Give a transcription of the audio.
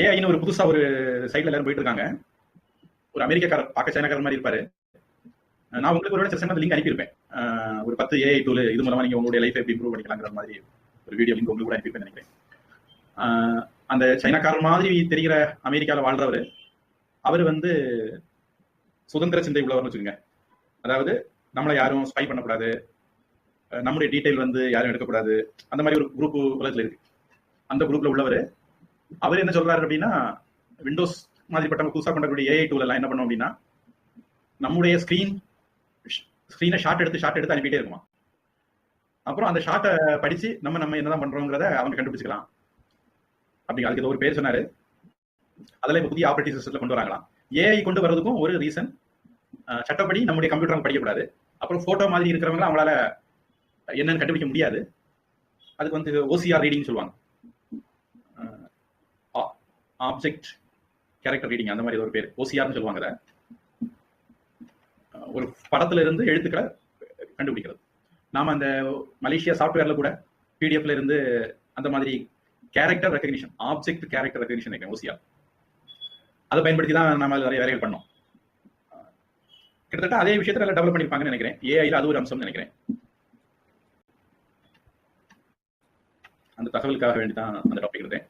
ஏஐன்னு ஒரு புதுசா ஒரு சைட்ல எல்லாரும் போயிட்டு இருக்காங்க ஒரு அமெரிக்காக்காரர் பார்க்க சைனாக்காரர் மாதிரி இருப்பாரு. நான் உங்களுக்கு ஒரு வேலை லிங்க் அனுப்பியிருப்பேன். ஒரு பத்து ஏஐ டூல் இது மூலமா நீங்க உங்களுடைய லைஃப் எப்படி இம்ப்ரூவ் பண்ணிக்கலாங்கிற மாதிரி ஒரு வீடியோ லிங்க் உங்களுக்கு கூட அனுப்பியிருப்பேன் நினைக்கிறேன். அந்த சைனாக்காரர் மாதிரி தெரிகிற அமெரிக்கால வாழ்றவர் அவர் வந்து சுதந்திர சிந்தை உள்ளவர்னு வச்சுக்கோங்க. அதாவது நம்மளை யாரும் ஸ்பை பண்ணக்கூடாது. நம்முடைய டீட்டெயில் வந்து யாரும் எடுக்கக்கூடாது. அந்த மாதிரி ஒரு குரூப் உலகத்தில் இருக்கு. அந்த குரூப்ல உள்ளவர் அவர் என்ன சொல்றாரு அப்படின்னா விண்டோஸ் மாதிரிப்பட்ட புதுசாக பண்ணக்கூடிய ஏஐ டூல் எல்லாம் என்ன பண்ணோம் அப்படின்னா நம்முடைய ஸ்கிரீன் ஸ்க்ரீனை ஷார்ட் எடுத்து ஷார்ட் எடுத்து அனுப்பிட்டே இருக்குமா? அப்புறம் அந்த ஷார்ட்டை படிச்சு நம்ம நம்ம என்னதான் பண்றோங்கிறத அவங்க கண்டுபிடிச்சிக்கலாம். அப்படி அதுக்கு ஒரு பேர் சொன்னாரு. அதில் இப்போ புதிய ஆப்ரேட்டிங் சிஸ்டத்தில் கொண்டு வராங்களாம். ஏஐ கொண்டு வரதுக்கும் ஒரு ரீசன் சட்டப்படி நம்முடைய கம்ப்யூட்டர் அவங்க படிக்கக்கூடாது. அப்புறம் ஃபோட்டோ மாதிரி இருக்கிறவங்க அவங்களால என்னன்னு கண்டுபிடிக்க முடியாது. அதுக்கு வந்து ஓசிஆர் ரீடிங் சொல்லுவாங்க. ஆப்ஜெக்ட் கேரக்டர் ரீடிங் அந்த மாதிரி ஒரு பேர் ஓசிஆர்னு சொல்லுவாங்க ஒரு படத்துல இருந்து எழுத்துக்களை கண்டுபிடிக்கிறது. நாம அந்த மலேசியா சாஃப்ட்வேர்ல கூட பிடிஎஃப்ல இருந்து அந்த மாதிரி character recognition object character recognition நினைக்கிறேன் ஓசிஆர் அதை பயன்படுத்தி தான் நம்ம நிறைய வேலைகள் பண்ணோம். கிட்டத்தட்ட அதே விஷயத்துல டெவலப் பண்ணிருப்பாங்கன்னு நினைக்கிறேன். ஏஐல அது ஒரு அம்சம்னு நினைக்கிறேன். அந்த தகவலுக்காக வேண்டி தான் அந்த டாபிக் எடுத்தேன்